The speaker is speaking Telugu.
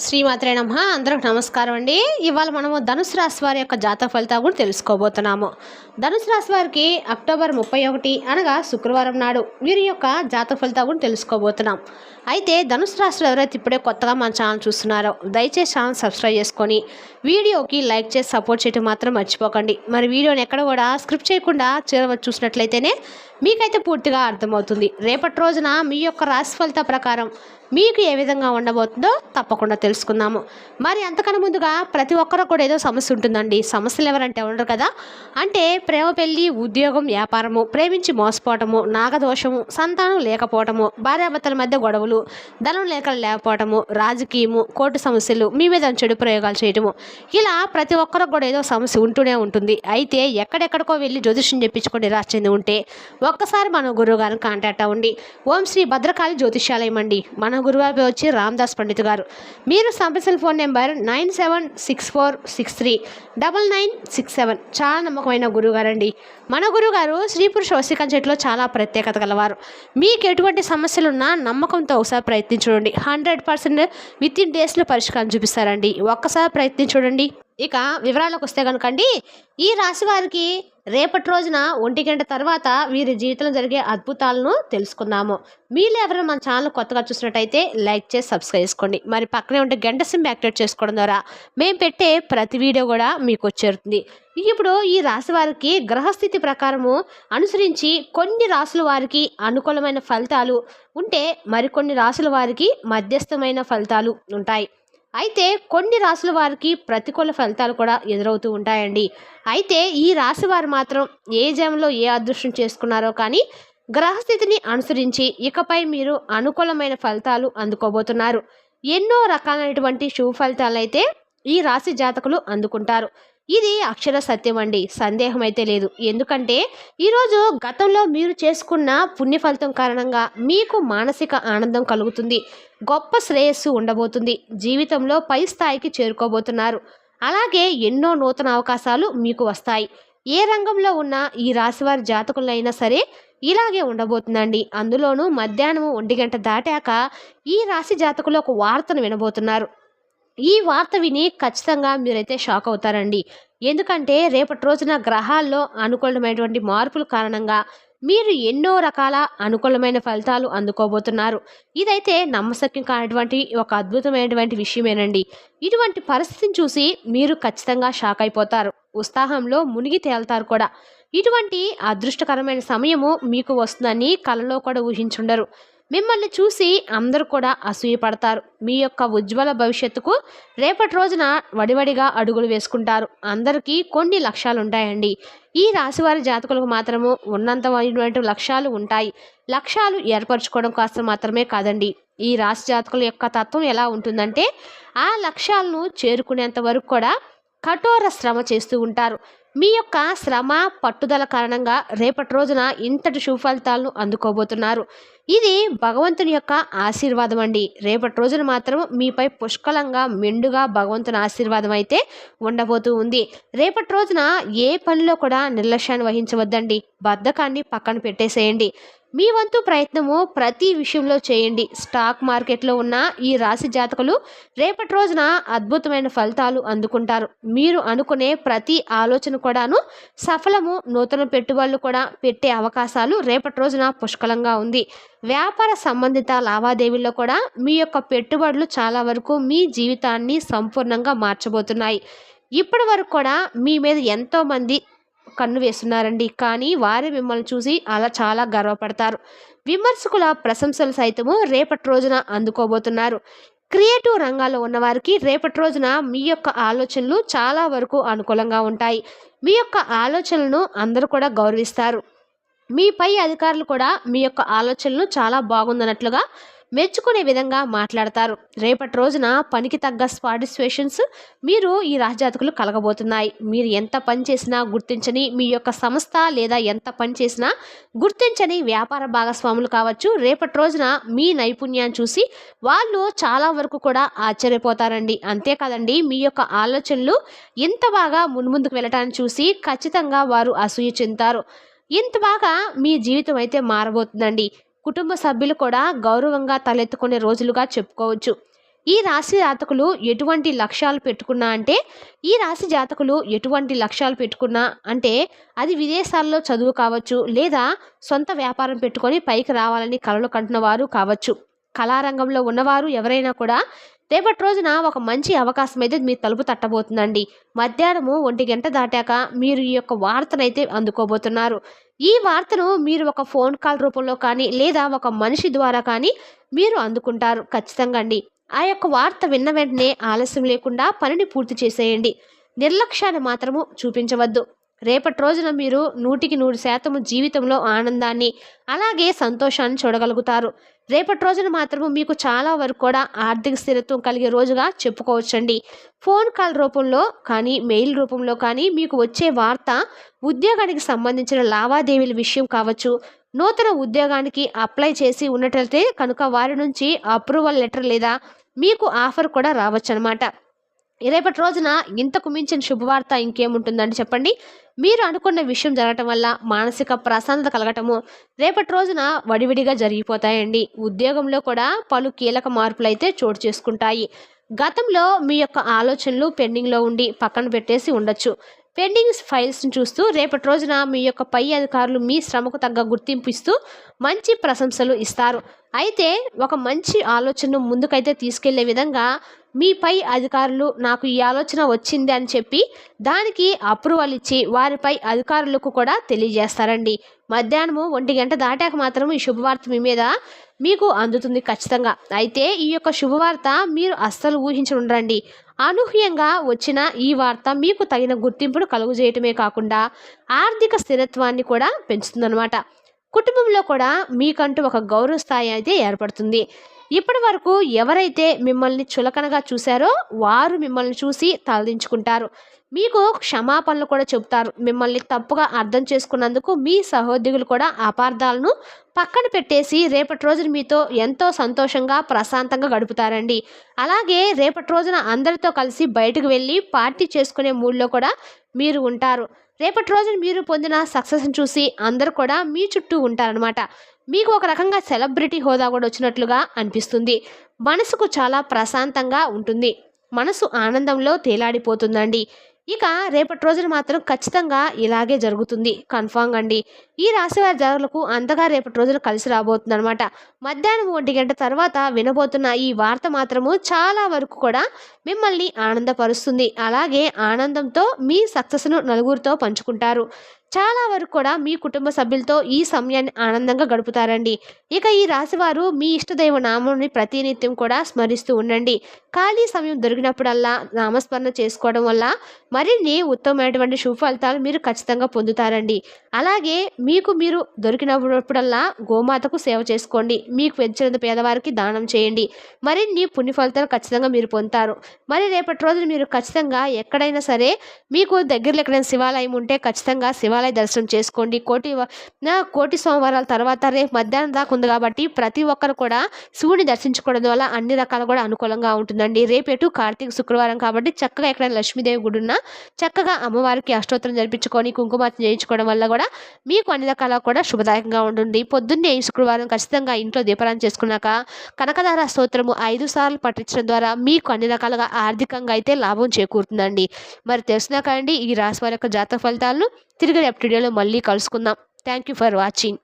శ్రీమాత్రే నమ. అందరికి నమస్కారం అండి. ఇవాళ మనము ధనుసు రాశి వారి యొక్క జాతక ఫలితాలు కూడా తెలుసుకోబోతున్నాము. ధనుసు రాశి వారికి అక్టోబర్ ముప్పై ఒకటి అనగా శుక్రవారం నాడు వీరి యొక్క జాతక ఫలితాలు కూడా తెలుసుకోబోతున్నాం. అయితే ధనుసు రాశిలో ఎవరైతే ఇప్పుడే కొత్తగా మన ఛానల్ చూస్తున్నారో దయచేసి ఛానల్ సబ్స్క్రైబ్ చేసుకొని వీడియోకి లైక్ చేసి సపోర్ట్ చేయడం మాత్రం మర్చిపోకండి. మరి వీడియోని ఎక్కడ కూడా స్క్రిప్ట్ చేయకుండా చివరి చూసినట్లయితేనే మీకైతే పూర్తిగా అర్థమవుతుంది. రేపటి రోజున మీ యొక్క రాశి ఫలిత ప్రకారం మీకు ఏ విధంగా ఉండబోతుందో తప్పకుండా తెలుసుకుందాము. మరి అంతకన్నా ముందుగా ప్రతి ఒక్కరు కూడా ఏదో సమస్య ఉంటుందండి. సమస్యలు ఎవరంటే ఉండరు కదా. అంటే ప్రేమ పెళ్ళి ఉద్యోగం వ్యాపారము ప్రేమించి మోసపోవటము నాగదోషము సంతానం లేకపోవటము భార్యాభర్తల మధ్య గొడవలు ధనం లేక లేకపోవటము రాజకీయము కోర్టు సమస్యలు మీ మీద చెడు ప్రయోగాలు చేయటము. ఇలా ప్రతి ఒక్కరికి కూడా ఏదో సమస్య ఉంటూనే ఉంటుంది. అయితే ఎక్కడెక్కడికో వెళ్ళి జ్యోతిష్యం చెప్పించుకొని రాసింది చెంది ఉంటే ఒక్కసారి మన గురువు గారిని కాంటాక్ట్ అవ్వండి. ఓం శ్రీ భద్రకాళి జ్యోతిష్యాలయం అండి. మన గురువారి వచ్చి రామ్దాస్ పండిత్ గారు. మీరు సంప్రదించిన phone number nine seven six four six three double nine six seven. చాలా నమ్మకమైన గురువుగారండి. మన గురుగారు స్త్రీ పురుష వశీకరణ చెట్లో చాలా ప్రత్యేకత గలవారు. మీకు ఎటువంటి సమస్యలున్నా నమ్మకంతో ఒకసారి ప్రయత్నించండి హండ్రెడ్ పర్సెంట్ విత్ ఇన్ డేస్లో పరిష్కారం చూపిస్తారండి. ఒక్కసారి ప్రయత్నించండి ఇక వివరాలకు వస్తే కనుకండి ఈ రాశి వారికి రేపటి రోజున ఒంటి గంట తర్వాత వీరి జీవితంలో జరిగే అద్భుతాలను తెలుసుకుందాము. మీరు ఎవరైనా మన ఛానల్ కొత్తగా చూసినట్టయితే లైక్ చేసి సబ్స్క్రైబ్ చేసుకోండి. మరి పక్కనే ఉంటే గంట సిమ్ యాక్టివేట్ చేసుకోవడం ద్వారా మేము పెట్టే ప్రతి వీడియో కూడా మీకు వచ్చేరుతుంది. ఇప్పుడు ఈ రాశి వారికి గ్రహస్థితి ప్రకారము అనుసరించి కొన్ని రాసుల వారికి అనుకూలమైన ఫలితాలు ఉంటే మరికొన్ని రాసుల వారికి మధ్యస్థమైన ఫలితాలు ఉంటాయి. అయితే కొన్ని రాసుల వారికి ప్రతికూల ఫలితాలు కూడా ఎదురవుతూ ఉంటాయండి. అయితే ఈ రాశి వారు మాత్రం ఏ జంలో ఏ అదృష్టం చేసుకున్నారో కానీ గ్రహస్థితిని అనుసరించి ఇకపై మీరు అనుకూలమైన ఫలితాలు అందుకోబోతున్నారు. ఎన్నో రకాలైనటువంటి శుభ ఫలితాలు అయితే ఈ రాశి జాతకులు అందుకుంటారు. ఇది అక్షర సత్యం అండి. సందేహం అయితే లేదు. ఎందుకంటే ఈరోజు గతంలో మీరు చేసుకున్న పుణ్య ఫలితం కారణంగా మీకు మానసిక ఆనందం కలుగుతుంది. గొప్ప శ్రేయస్సు ఉండబోతుంది. జీవితంలో పై స్థాయికి చేరుకోబోతున్నారు. అలాగే ఎన్నో నూతన అవకాశాలు మీకు వస్తాయి. ఏ రంగంలో ఉన్న ఈ రాశివారి జాతకులైనా సరే ఇలాగే ఉండబోతుందండి. అందులోనూ మధ్యాహ్నం ఒంటి గంట దాటాక ఈ రాశి జాతకులు ఒక వార్తను వినబోతున్నారు. ఈ వార్త విని ఖచ్చితంగా మీరైతే షాక్ అవుతారండి. ఎందుకంటే రేపటి రోజున గ్రహాల్లో అనుకూలమైనటువంటి మార్పుల కారణంగా మీరు ఎన్నో రకాల అనుకూలమైన ఫలితాలు అందుకోబోతున్నారు. ఇదైతే నమ్మశక్యం కానటువంటి ఒక అద్భుతమైనటువంటి విషయమేనండి. ఇటువంటి పరిస్థితిని చూసి మీరు ఖచ్చితంగా షాక్ అయిపోతారు. ఉత్సాహంలో మునిగి తేలుతారు కూడా. ఇటువంటి అదృష్టకరమైన సమయము మీకు వస్తుందని కలలో కూడా ఊహించుండరు. మిమ్మల్ని చూసి అందరూ కూడా అసూయపడతారు. మీ యొక్క ఉజ్వల భవిష్యత్తుకు రేపటి రోజున వడివడిగా అడుగులు వేసుకుంటారు. అందరికీ కొన్ని లక్ష్యాలు ఉంటాయండి ఈ రాశివారి జాతకులకు మాత్రము ఉన్నంతమైనటువంటి లక్ష్యాలు ఉంటాయి. లక్ష్యాలు ఏర్పరచుకోవడం కోసం మాత్రమే కాదండి. ఈ రాశి జాతకుల యొక్క తత్వం ఎలా ఉంటుందంటే ఆ లక్ష్యాలను చేరుకునేంత వరకు కూడా కఠోర శ్రమ చేస్తూ ఉంటారు. మీ యొక్క శ్రమ పట్టుదల కారణంగా రేపటి రోజున ఇంతటి సుఫలితాలను అందుకోబోతున్నారు. ఇది భగవంతుని యొక్క ఆశీర్వాదం అండి. రేపటి రోజున మాత్రం మీపై పుష్కలంగా మెండుగా భగవంతుని ఆశీర్వాదం అయితే ఉండబోతూ ఉంది. రేపటి రోజున ఏ పనిలో కూడా నిర్లక్ష్యాన్ని వహించవద్దండి. బద్ధకాన్ని పక్కన పెట్టేసేయండి. మీ వంతు ప్రయత్నము ప్రతి విషయంలో చేయండి. స్టాక్ మార్కెట్లో ఉన్న ఈ రాశి జాతకులు రేపటి రోజున అద్భుతమైన ఫలితాలు అందుకుంటారు. మీరు అనుకునే ప్రతి ఆలోచన కూడాను సఫలము నూతన పెట్టుబడులు కూడా పెట్టే అవకాశాలు రేపటి రోజున పుష్కలంగా ఉంది. వ్యాపార సంబంధిత లావాదేవీల్లో కూడా మీ యొక్క పెట్టుబడులు చాలా వరకు మీ జీవితాన్ని సంపూర్ణంగా మార్చబోతున్నాయి. ఇప్పటి వరకు కూడా మీ మీద ఎంతోమంది కన్ను వేస్తున్నారండి. కానీ వారే మిమ్మల్ని చూసి అలా చాలా గర్వపడతారు. విమర్శకుల ప్రశంసలు సైతము రేపటి రోజున అందుకోబోతున్నారు. క్రియేటివ్ రంగాల్లో ఉన్నవారికి రేపటి రోజున మీ యొక్క ఆలోచనలు చాలా వరకు అనుకూలంగా ఉంటాయి. మీ యొక్క ఆలోచనలను అందరూ కూడా గౌరవిస్తారు. మీ పై అధికారులు కూడా మీ యొక్క ఆలోచనలు చాలా బాగుందన్నట్లుగా మెచ్చుకునే విధంగా మాట్లాడతారు. రేపటి రోజున పనికి తగ్గ సాటిస్ఫాక్షన్స్ మీరు ఈ రాజజాతకులు కలగబోతున్నాయి. మీరు ఎంత పని చేసినా గుర్తించని మీ యొక్క సంస్థ లేదా ఎంత పని చేసినా గుర్తించని వ్యాపార భాగస్వాములు కావచ్చు రేపటి రోజున మీ నైపుణ్యాన్ని చూసి వాళ్ళు చాలా వరకు కూడా ఆశ్చర్యపోతారండి. అంతేకాదండి మీ యొక్క ఆలోచనలు ఇంత బాగా మున్ముందుకు వెళ్ళటాన్ని చూసి ఖచ్చితంగా వారు అసూయ చెందుతారు. ఇంత బాగా మీ జీవితం అయితే మారబోతుందండి. కుటుంబ సభ్యులు కూడా గౌరవంగా తలెత్తుకునే రోజులుగా చెప్పుకోవచ్చు. ఈ రాశి జాతకులు ఎటువంటి లక్ష్యాలు పెట్టుకున్నా అంటే ఈ రాశి జాతకులు ఎటువంటి లక్ష్యాలు పెట్టుకున్నా అంటే అది విదేశాల్లో చదువు కావచ్చు లేదా సొంత వ్యాపారం పెట్టుకొని పైకి రావాలని కలలు కంటున్న వారు కావచ్చు. కళారంగంలో ఉన్నవారు ఎవరైనా కూడా రేపటి రోజున ఒక మంచి అవకాశం అయితే మీ తలుపు తట్టబోతుందండి. మధ్యాహ్నము ఒంటి గంట దాటాక మీరు ఈ యొక్క వార్తనైతే అందుకోబోతున్నారు. ఈ వార్తను మీరు ఒక ఫోన్ కాల్ రూపంలో కానీ లేదా ఒక మనిషి ద్వారా కానీ మీరు అందుకుంటారు ఖచ్చితంగా అండి. ఆ యొక్క వార్త విన్న వెంటనే ఆలస్యం లేకుండా పనిని పూర్తి చేసేయండి. నిర్లక్ష్యాన్ని మాత్రము చూపించవద్దు. రేపటి రోజున మీరు నూటికి నూరు శాతము జీవితంలో ఆనందాన్ని అలాగే సంతోషాన్ని చూడగలుగుతారు. రేపటి రోజున మాత్రము మీకు చాలా వరకు కూడా ఆర్థిక స్థిరత్వం కలిగే రోజుగా చెప్పుకోవచ్చండి. ఫోన్ కాల్ రూపంలో కానీ మెయిల్ రూపంలో కానీ మీకు వచ్చే వార్త ఉద్యోగానికి సంబంధించిన లావాదేవీల విషయం కావచ్చు నూతన ఉద్యోగానికి అప్లై చేసి ఉన్నట్లయితే కనుక వారి నుంచి అప్రూవల్ లెటర్ లేదా మీకు ఆఫర్ కూడా రావచ్చు అనమాట రేపటి రోజున ఇంతకు మించిన శుభవార్త ఇంకేముంటుందండి చెప్పండి? మీరు అనుకున్న విషయం జరగటం వల్ల మానసిక ప్రశాంతత కలగటము రేపటి రోజున వడివిడిగా జరిగిపోతాయండి. ఉద్యోగంలో కూడా పలు కీలక మార్పులు అయితే చోటు చేసుకుంటాయి. గతంలో మీ యొక్క ఆలోచనలు పెండింగ్లో ఉండి పక్కన పెట్టేసి ఉండొచ్చు. పెండింగ్ ఫైల్స్ని చూస్తూ రేపటి రోజున మీ యొక్క పై అధికారులు మీ శ్రమకు తగ్గ గుర్తింపు ఇస్తూ మంచి ప్రశంసలు ఇస్తారు. అయితే ఒక మంచి ఆలోచనను ముందుకైతే తీసుకెళ్ళే విధంగా మీ పై అధికారులు నాకు ఈ ఆలోచన వచ్చింది అని చెప్పి దానికి అప్రూవల్ ఇచ్చి వారిపై అధికారులకు కూడా తెలియజేస్తారండి. మధ్యాహ్నము ఒంటి గంట దాటాక మాత్రం ఈ శుభవార్త మీ మీద మీకు అందుతుంది ఖచ్చితంగా. అయితే ఈ యొక్క శుభవార్త మీరు అస్సలు ఊహించనుండండి అనూహ్యంగా వచ్చిన ఈ వార్త మీకు తగిన గుర్తింపును కలుగజేయటమే కాకుండా ఆర్థిక స్థిరత్వాన్ని కూడా పెంచుతుందన్నమాట. కుటుంబంలో కూడా మీకంటూ ఒక గౌరవ స్థాయి అయితే ఏర్పడుతుంది. ఇప్పటి వరకు ఎవరైతే మిమ్మల్ని చులకనగా చూశారో వారు మిమ్మల్ని చూసి తలదించుకుంటారు. మీకు క్షమాపణలు కూడా చెబుతారు. మిమ్మల్ని తప్పుగా అర్థం చేసుకున్నందుకు మీ సహోద్యోగులు కూడా అపార్థాలను పక్కన పెట్టేసి రేపటి రోజున మీతో ఎంతో సంతోషంగా ప్రశాంతంగా గడుపుతారండి. అలాగే రేపటి రోజున అందరితో కలిసి బయటకు వెళ్ళి పార్టీ చేసుకునే మూడ్లో కూడా మీరు ఉంటారు. రేపటి రోజున మీరు పొందిన సక్సెస్ని చూసి అందరు కూడా మీ చుట్టూ ఉంటారనమాట మీకు ఒక రకంగా సెలబ్రిటీ హోదా కూడా వచ్చినట్లుగా అనిపిస్తుంది. మనసుకు చాలా ప్రశాంతంగా ఉంటుంది. మనసు ఆనందంలో తేలాడిపోతుందండి. ఇక రేపటి రోజున మాత్రం ఖచ్చితంగా ఇలాగే జరుగుతుంది. కన్ఫామ్ అండి. ఈ రాశివారి జాతకులకు అంతగా రేపటి రోజులు కలిసి రాబోతుంది అనమాట మధ్యాహ్నం ఒంటి గంట తర్వాత వినబోతున్న ఈ వార్త మాత్రము చాలా వరకు కూడా మిమ్మల్ని ఆనందపరుస్తుంది. అలాగే ఆనందంతో మీ సక్సెస్ను నలుగురితో పంచుకుంటారు. చాలా వరకు కూడా మీ కుటుంబ సభ్యులతో ఈ సమయాన్ని ఆనందంగా గడుపుతారండి. ఇక ఈ రాశివారు మీ ఇష్టదైవ నామాన్ని ప్రతినిత్యం కూడా స్మరిస్తూ ఉండండి. ఖాళీ సమయం దొరికినప్పుడల్లా నామస్మరణ చేసుకోవడం వల్ల మరిన్ని ఉత్తమమైనటువంటి శుభ ఫలితాలు మీరు ఖచ్చితంగా పొందుతారండి. అలాగే మీకు మీరు దొరికినప్పుడల్లా గోమాతకు సేవ చేసుకోండి. మీకు పెంచినంత పేదవారికి దానం చేయండి. మరిన్ని పుణ్య ఫలితాలు ఖచ్చితంగా మీరు పొందుతారు. మరి రేపటి రోజున మీరు ఖచ్చితంగా ఎక్కడైనా సరే మీకు దగ్గరలో ఎక్కడైనా శివాలయం ఉంటే ఖచ్చితంగా శివాలయ దర్శనం చేసుకోండి. కోటి కోటి సోమవారాల తర్వాత రేపు మధ్యాహ్నం దాకా ఉంది కాబట్టి ప్రతి ఒక్కరు కూడా శివుని దర్శించుకోవడం వల్ల అన్ని రకాలు కూడా అనుకూలంగా ఉంటుందండి. రేపేటు కార్తీక శుక్రవారం కాబట్టి చక్కగా ఎక్కడైనా లక్ష్మీదేవి గుడి ఉన్నా చక్కగా అమ్మవారికి అష్టోత్తరం జరిపించుకొని కుంకుమార్చన చేయించుకోవడం వల్ల కూడా మీకు అన్ని రకాల కూడా శుభదాయకంగా ఉంటుంది. పొద్దున్నే శుక్రవారం ఖచ్చితంగా ఇంట్లో దీపారాయణ చేసుకున్నాక కనకదార స్తోత్రము ఐదు సార్లు పఠించడం ద్వారా మీకు అన్ని రకాలుగా ఆర్థికంగా అయితే లాభం చేకూరుతుందండి. మరి తెలిసినాక అండి ఈ రాశి వారి యొక్క జాతక ఫలితాలను తిరిగి రేపు వీడియోలో మళ్ళీ కలుసుకుందాం. Thank you for watching